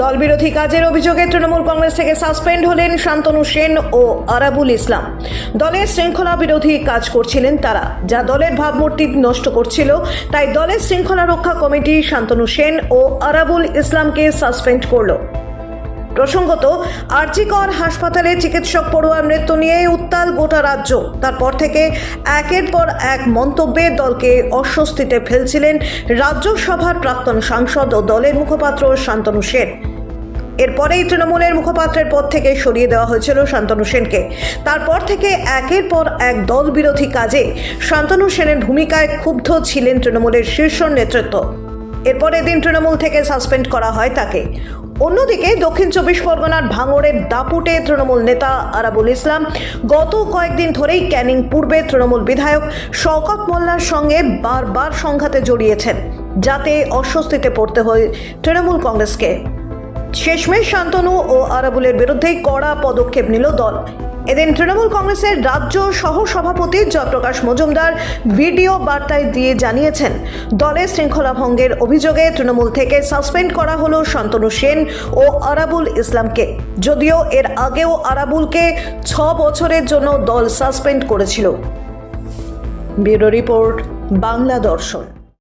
দলবিরোধী কাজের অভিযোগে তৃণমূল কংগ্রেস থেকে সাসপেন্ড হলেন শান্তনু সেন ও আরাবুল ইসলাম। দলের শৃঙ্খলা বিরোধী কাজ করছিলেন তারা, যা দলের ভাবমূর্তি নষ্ট করছিল। তাই দলের শৃঙ্খলা রক্ষা কমিটি শান্তনু সেন ও আরাবুল ইসলামকে সাসপেন্ড করল। প্রসঙ্গত, আরজিকর হাসপাতালে চিকিৎসক পড়ুয়ার মৃত্যু নিয়ে উত্তাল গোটা রাজ্য। তারপর থেকে একের পর এক মন্তব্যে দলকে অস্বস্তিতে ফেলছিলেন রাজ্যসভার প্রাক্তন সাংসদ ও দলের মুখপাত্র শান্তনু সেন। এরপরেই তৃণমূলের মুখপাত্রের পদ থেকে সরিয়ে দেওয়া হয়েছিল শান্তনু সেনকে। তারপর থেকে একের পর এক দল বিরোধী কাজে শান্তনু সেনের ভূমিকায় ক্ষুব্ধ ছিলেন তৃণমূলের শীর্ষ নেতৃত্ব। এরপর দিন তৃণমূল থেকে সাসপেন্ড করা হয় তাকে। অন্যদিকে দক্ষিণ চব্বিশ পরগনার ভাঙড়ের দাপুটে তৃণমূল নেতা আরাবুল ইসলাম গত কয়েকদিন ধরেই ক্যানিং পূর্বে তৃণমূল বিধায়ক শওকত মোল্লার সঙ্গে বারবার সংঘাতে জড়িয়েছেন, যাতে অস্বস্তিতে পড়তে হয় তৃণমূল কংগ্রেসকে। শেষমেশ শান্তনু ও আরাবুলের বিরুদ্ধেই কড়া পদক্ষেপ নিল দল। এদিন তৃণমূল কংগ্রেসের রাজ্য সহ সভাপতি জয়প্রকাশ মজুমদার ভিডিও বার্তায় দিয়ে জানিয়েছেন দলের শৃঙ্খলা ভঙ্গের অভিযোগে তৃণমূল থেকে সাসপেন্ড করা হলো শান্তনু সেন ও আরাবুল ইসলামকে। যদিও এর আগেও আরাবুলকে ছ বছরের জন্য দল সাসপেন্ড করেছিল। ব্যুরো রিপোর্ট, বাংলা দর্শন।